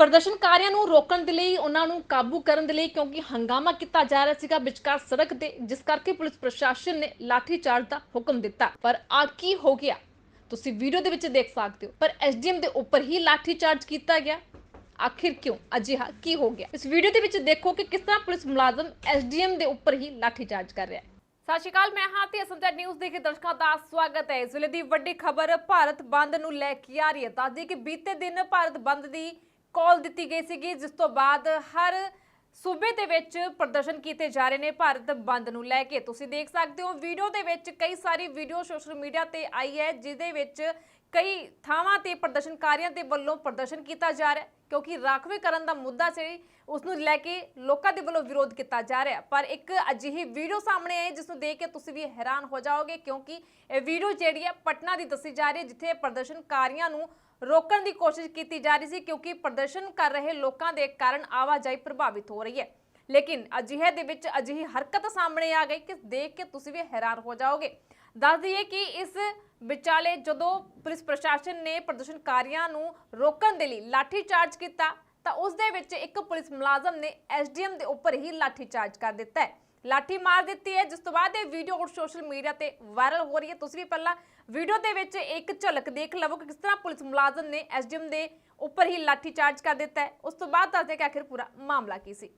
ਪ੍ਰਦਰਸ਼ਨਕਾਰੀਆਂ ਨੂੰ ਰੋਕਣ ਦੇ ਲਈ, ਉਹਨਾਂ ਨੂੰ ਕਾਬੂ ਕਰਨ ਦੇ ਲਈ ਕਿਉਂਕਿ ਹੰਗਾਮਾ ਕੀਤਾ ਜਾ ਰਿਹਾ ਸੀਗਾ ਵਿਚਕਾਰ ਸੜਕ ਤੇ ਜਿਸ ਕਰਕੇ ਪੁਲਿਸ ਪ੍ਰਸ਼ਾਸਨ ਨੇ ਲਾਠੀ ਦਾ ਹੁਕਮ ਦਿੱਤਾ। ਪਰ ਆ ਕੀ ਹੋ ਗਿਆ? ਤੁਸੀਂ ਵੀਡੀਓ ਦੇ ਵਿੱਚ ਦੇਖ ਸਕਦੇ ਹੋ। ਪਰ ਐਸਡੀਐਮ ਦੇ ਉੱਪਰ ਹੀ ਲਾਠੀ ਕੀਤਾ ਗਿਆ। ਆਖਿਰ ਕਿਉਂ? ਅਜਿਹਾ ਕੀ ਹੋ ਗਿਆ? ਇਸ ਵੀਡੀਓ ਦੇ ਵਿੱਚ ਦੇਖੋ ਕਿ ਕਿਸ ਤਰ੍ਹਾਂ ਪੁਲਿਸ ਮੁਲਾਜ਼ਮ ਐਸਡੀਐਮ ਦੇ ਉੱਪਰ ਹੀ ਲਾਠੀਚਾਰਜ ਕਰ ਰਿਹਾ ਹੈ। ਸਤਿ ਸ਼੍ਰੀ ਅਕਾਲ, ਮੈਂ ਹਾਂ ਤੇ ਅਸਮਝਾ ਨਿਊਜ਼ ਦੇ ਦਰਸ਼ਕਾਂ ਦਾ ਸਵਾਗਤ ਹੈ। ਇਸ ਵੇਲੇ ਦੀ ਵੱਡੀ ਖਬਰ, ਭਾਰਤ ਬੰਦ ਨੂੰ ਲੈ ਕੇ ਆ ਰਹੀ ਹੈ। ਦੱਸਦੀ ਕਿ ਬੀਤੇ ਦਿਨ ਭਾਰਤ ਬੰਦ ਦੀ ਕਾਲ ਦਿੱਤੀ ਗਈ ਸੀਗੀ, ਜਿਸ ਤੋਂ ਬਾਅਦ ਹਰ ਸੂਬੇ ਦੇ ਵਿੱਚ ਪ੍ਰਦਰਸ਼ਨ ਕੀਤੇ ਜਾ ਰਹੇ ਨੇ, ਭਾਰਤ ਬੰਦ ਨੂੰ ਲੈ ਕੇ। ਤੁਸੀਂ ਦੇਖ ਸਕਦੇ ਹੋ, ਵੀਡੀਓ ਦੇ ਵਿੱਚ ਕਈ ਸਾਰੀ ਵੀਡੀਓ ਸੋਸ਼ਲ ਮੀਡੀਆ ਤੇ ਆਈ ਹੈ, ਜਿਹਦੇ ਵਿੱਚ ਕਈ ਥਾਵਾਂ ਤੇ ਪ੍ਰਦਰਸ਼ਨਕਾਰੀਆਂ ਦੇ ਵੱਲੋਂ ਪ੍ਰਦਰਸ਼ਨ ਕੀਤਾ ਜਾ ਰਿਹਾ ਕਿਉਂਕਿ ਰਾਖਵੇਂ ਕਰਨ ਦਾ ਮੁੱਦਾ ਸੀ, ਉਸ ਨੂੰ ਲੈ ਕੇ ਲੋਕਾਂ ਦੇ ਵੱਲੋਂ ਵਿਰੋਧ ਕੀਤਾ ਜਾ ਰਿਹਾ ਪਰ ਇੱਕ ਅਜਿਹੀ ਵੀਡੀਓ ਸਾਹਮਣੇ ਆਈ, ਜਿਸ ਨੂੰ ਦੇਖ ਕੇ ਤੁਸੀਂ ਵੀ ਹੈਰਾਨ ਹੋ ਜਾਓਗੇ, ਕਿਉਂਕਿ ਇਹ ਵੀਡੀਓ ਜਿਹੜੀ ਹੈ, ਪਟਨਾ ਦੀ ਦੱਸੀ ਜਾ ਰਹੀ ਹੈ, ਜਿੱਥੇ ਪ੍ਰਦਰਸ਼ਨਕਾਰੀਆਂ ਨੂੰ ਰੋਕਣ ਦੀ ਕੋਸ਼ਿਸ਼ ਕੀਤੀ ਜਾ ਰਹੀ ਸੀ ਕਿਉਂਕਿ ਪ੍ਰਦਰਸ਼ਨ ਕਰ ਰਹੇ ਲੋਕਾਂ ਦੇ ਕਾਰਨ ਆਵਾਜਾਈ ਪ੍ਰਭਾਵਿਤ ਹੋ ਰਹੀ ਹੈ। ਲੇਕਿਨ ਅਜਿਹੇ ਦੇ ਵਿੱਚ ਅਜਿਹੀ ਹਰਕਤ ਸਾਹਮਣੇ ਆ ਗਈ ਕਿ ਦੇਖ ਕੇ ਤੁਸੀਂ ਵੀ ਹੈਰਾਨ ਹੋ ਜਾਓਗੇ। ਦੱਸ ਦਈਏ ਕਿ ਇਸ ਵਿਚਾਲੇ ਜਦੋਂ ਪੁਲਿਸ ਪ੍ਰਸ਼ਾਸਨ ਨੇ ਪ੍ਰਦਰਸ਼ਨਕਾਰੀਆਂ ਨੂੰ ਰੋਕਣ ਦੇ ਲਈ ਲਾਠੀ ਚਾਰਜ ਕੀਤਾ, ਤਾਂ ਉਸ ਦੇ ਵਿੱਚ ਇੱਕ ਪੁਲਿਸ ਮੁਲਾਜ਼ਮ ਨੇ ਐਸਡੀਐਮ ਦੇ ਉੱਪਰ ਹੀ ਲਾਠੀ ਚਾਰਜ ਕਰ ਦਿੱਤਾ ਹੈ। ਲਾਠੀ ਮਾਰ ਦਿੱਤੀ ਹੈ ਜਿਸ ਤੋਂ ਬਾਅਦ ਇਹ ਵੀਡੀਓ ਹੁਣ ਸੋਸ਼ਲ ਮੀਡੀਆ ਤੇ ਵਾਇਰਲ ਹੋ ਰਹੀ ਹੈ। ਤੁਸੀਂ ਵੀ ਪਹਿਲਾਂ ਵੀਡੀਓ ਦੇ ਵਿੱਚ ਇੱਕ ਝਲਕ ਦੇਖ ਲਵੋ ਕਿ ਕਿਸ ਤਰ੍ਹਾਂ ਪੁਲਿਸ ਮੁਲਾਜ਼ਮ ਨੇ ਐਸਡੀਐਮ ਦੇ ਉੱਪਰ ਹੀ ਲਾਠੀ ਚਾਰਜ ਕਰ ਦਿੱਤਾ ਹੈ। ਉਸ ਤੋਂ ਬਾਅਦ ਦੱਸਦੇ ਕਿ ਆਖਿਰ ਪੂਰਾ ਮਾਮਲਾ ਕੀ ਸੀ।